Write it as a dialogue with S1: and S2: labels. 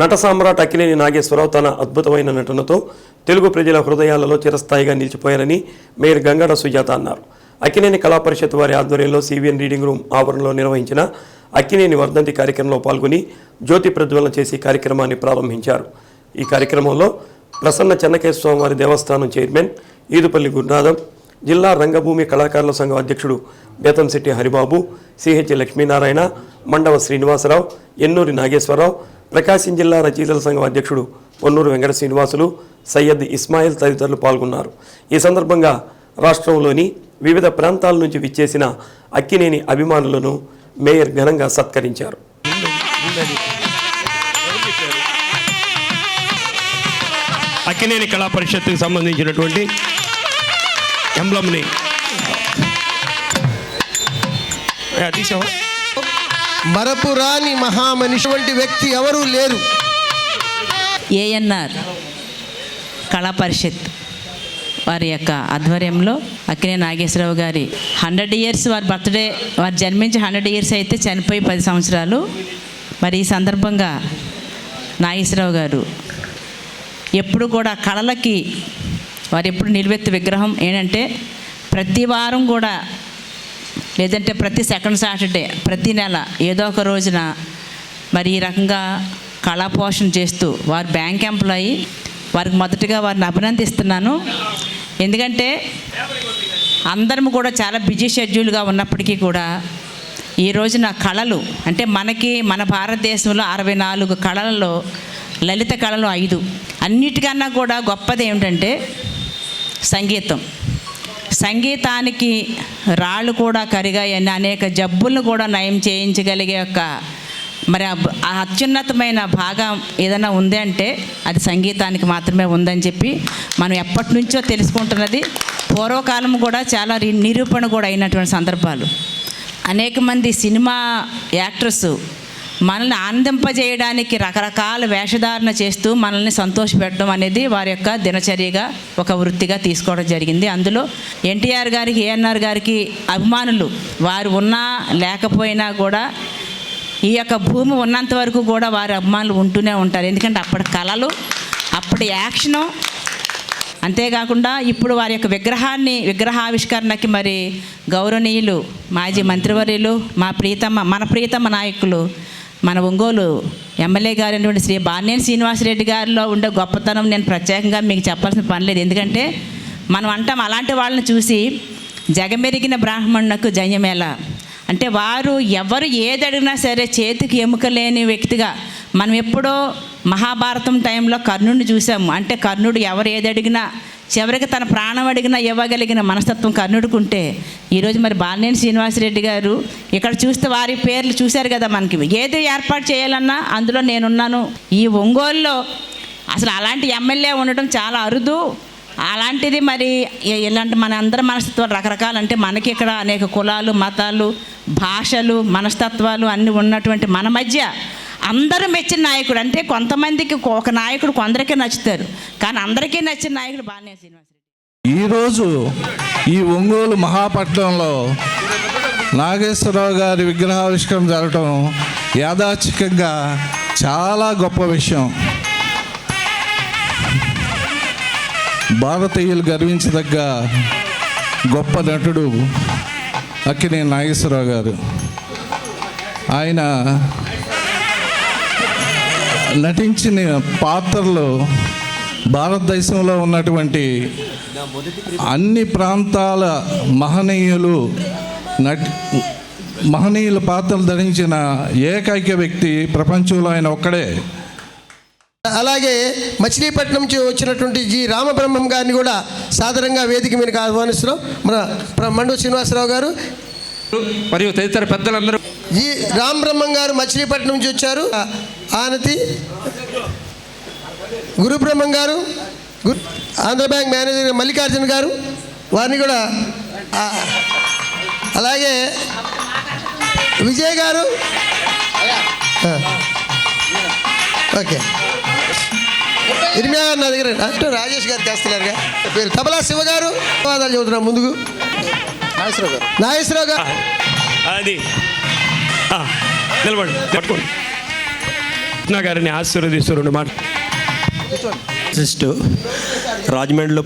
S1: నట సామ్రాట్ అక్కినేని నాగేశ్వరరావు తన అద్భుతమైన నటనతో తెలుగు ప్రజల హృదయాలలో చిరస్థాయిగా నిలిచిపోయారని మేయర్ గంగడ సుజాత అన్నారు. అక్కినేని కళా పరిషత్ వారి ఆధ్వర్యంలో సివిఎన్ రీడింగ్ రూమ్ ఆవరణలో నిర్వహించిన అక్కినేని వర్ధంతి కార్యక్రమంలో పాల్గొని జ్యోతి ప్రజ్వలన చేసి కార్యక్రమాన్ని ప్రారంభించారు. ఈ కార్యక్రమంలో ప్రసన్న చెన్నకేశ్వర స్వామివారి దేవస్థానం చైర్మన్ ఈదుపల్లి గురునాథం జిల్లా రంగభూమి కళాకారుల సంఘం అధ్యక్షుడు బేతంశెట్టి హరిబాబు సిహెచ్ లక్ష్మీనారాయణ మండవ శ్రీనివాసరావు ఎన్నూరి నాగేశ్వరరావు ప్రకాశం జిల్లా రచయితల సంఘం అధ్యక్షుడు పొన్నూరు వెంకట శ్రీనివాసులు సయ్యద్ ఇస్మాయిల్ తదితరులు పాల్గొన్నారు. ఈ సందర్భంగా రాష్ట్రంలోని వివిధ ప్రాంతాల నుంచి విచ్చేసిన అక్కినేని అభిమానులను మేయర్ ఘనంగా సత్కరించారు. అక్కినేని కళా పరిషత్తుకు సంబంధించినటువంటి ఎంబ్లమ్ని. తీసావా?
S2: మరపురాని మహామనిషి వంటి వ్యక్తి ఎవరూ లేరు.
S3: ఏఎన్ఆర్ కళా పరిషత్ వారి యొక్క ఆధ్వర్యంలో అక్కినే నాగేశ్వరరావు గారి హండ్రెడ్ ఇయర్స్ వారి బర్త్డే వారు జన్మించి హండ్రెడ్ ఇయర్స్ అయితే చనిపోయి పది సంవత్సరాలు. మరి ఈ సందర్భంగా నాగేశ్వరరావు గారు ఎప్పుడు కూడా కళలకి వారు ఎప్పుడు నిలువెత్తు విగ్రహం ఏంటంటే ప్రతి వారం కూడా లేదంటే ప్రతి సెకండ్ సాటర్డే ప్రతి నెల ఏదో ఒక రోజున మరి ఈ రకంగా కళా పోషణ చేస్తూ వారు బ్యాంక్ ఎంప్లాయీ వారికి మొదటగా వారిని అభినందిస్తున్నాను. ఎందుకంటే అందరం కూడా చాలా బిజీ షెడ్యూల్గా ఉన్నప్పటికీ కూడా ఈ రోజున కళలు అంటే మనకి మన భారతదేశంలో అరవై నాలుగు కళలలో లలిత కళలు ఐదు. అన్నిటికన్నా కూడా గొప్పది ఏమిటంటే సంగీతం. సంగీతానికి రాళ్ళు కూడా కరిగాయని అనేక జబ్బులను కూడా నయం చేయించగలిగే యొక్క మరి ఆ ఆ అత్యున్నతమైన భాగం ఏదైనా ఉంది అంటే అది సంగీతానికి మాత్రమే ఉందని చెప్పి మనం ఎప్పటి నుంచో తెలుసుకుంటున్నది. పూర్వకాలం కూడా చాలా నిరూపణ కూడా అయినటువంటి సందర్భాలు. అనేక మంది సినిమా యాక్టర్స్ మనల్ని ఆనందింపజేయడానికి రకరకాల వేషధారణ చేస్తూ మనల్ని సంతోషపెట్టడం అనేది వారి యొక్క దినచర్యగా ఒక వృత్తిగా తీసుకోవడం జరిగింది. అందులో ఎన్టీఆర్ గారికి ఏఎన్ఆర్ గారికి అభిమానులు వారు ఉన్నా లేకపోయినా కూడా ఈ యొక్క భూమి ఉన్నంత వరకు కూడా వారి అభిమానులు ఉంటూనే ఉంటారు. ఎందుకంటే అప్పటి కళలు అప్పటి యాక్షను అంతేకాకుండా ఇప్పుడు వారి యొక్క విగ్రహాన్ని విగ్రహావిష్కరణకి మరి గౌరవనీయులు మాజీ మంత్రివర్యులు మా ప్రీతమ్మ మన ప్రీతమ్మ నాయకులు మన ఒంగోలు ఎమ్మెల్యే గారైనటువంటి శ్రీ బాన్నేని శ్రీనివాసరెడ్డి గారిలో ఉండే గొప్పతనం నేను ప్రత్యేకంగా మీకు చెప్పాల్సిన పని లేదు. ఎందుకంటే మనం అంటాం అలాంటి వాళ్ళని చూసి జగమెరిగిన బ్రాహ్మణునకు జయమేళ. అంటే వారు ఎవరు ఏది అడిగినా సరే చేతికి ఎముక లేని వ్యక్తిగా మనం ఎప్పుడో మహాభారతం టైంలో కర్ణుడిని చూసాము. అంటే కర్ణుడు ఎవరు ఏది అడిగినా చివరికి తన ప్రాణం అడిగిన ఇవ్వగలిగిన మనస్తత్వం కన్నుడుకుంటే ఈరోజు మరి బాలినేని శ్రీనివాసరెడ్డి గారు ఇక్కడ చూస్తే వారి పేర్లు చూశారు కదా మనకి. ఏది ఏర్పాటు చేయాలన్నా అందులో నేనున్నాను. ఈ ఒంగోలులో అసలు అలాంటి ఎమ్మెల్యే ఉండటం చాలా అరుదు. అలాంటిది మరి ఇలాంటి మన అందరి మనస్తత్వాలు రకరకాలు అంటే మనకి ఇక్కడ అనేక కులాలు మతాలు భాషలు మనస్తత్వాలు అన్నీ ఉన్నటువంటి మన మధ్య అందరూ మెచ్చిన నాయకుడు. అంటే కొంతమందికి ఒక నాయకుడు కొందరికే నచ్చుతారు. కానీ అందరికీ నచ్చిన నాయకుడు బాగానే శ్రీనివాసరెడ్డి
S4: ఈరోజు ఈ ఒంగోలు మహాపట్నంలో నాగేశ్వరరావు గారి విగ్రహావిష్కరణ జరగటం యాదాచికంగా చాలా గొప్ప విషయం. భారతీయులు గర్వించదగ్గ గొప్ప నటుడు అక్కినే నాగేశ్వరరావు గారు. ఆయన నటించిన పాత్రలు భారతదేశంలో ఉన్నటువంటి అన్ని ప్రాంతాల మహనీయులు నటి మహనీయుల పాత్రలు ధరించిన ఏకైక వ్యక్తి ప్రపంచంలో ఆయన ఒక్కడే.
S2: అలాగే మచిలీపట్నం నుంచి వచ్చినటువంటి జి రామబ్రహ్మం గారిని కూడా సాధారణంగా వేదిక మీదకి ఆహ్వానిస్తున్నాం. మన మండు శ్రీనివాసరావు గారు.
S5: మరియు తదితర పెద్దలందరూ
S2: జి రామ్ బ్రహ్మం గారు మచిలీపట్నం నుంచి వచ్చారు. ఆనతి. గురు బ్రహ్మం గారు గు- ఆంధ్ర బ్యాంక్ మేనేజర్ మల్లికార్జున గారు వారిని కూడా అలాగే విజయ్ గారు. ఓకే. ఇర్మియా గారు నా దగ్గర అంటే రాజేష్ గారు చేస్తున్నారుగా. పేరు తబలా శివ గారు. ధన్యవాదాలు చెబుతున్నాం ముందుకు. నాగేశ్వరరావు గారు. నాగేశ్వరరావు గారు.
S1: అది. నిలబడి పట్టుకోండి. గారిని ఆశీర్వదిస్తూ రెండు మాట
S6: రాజమండ్రిలో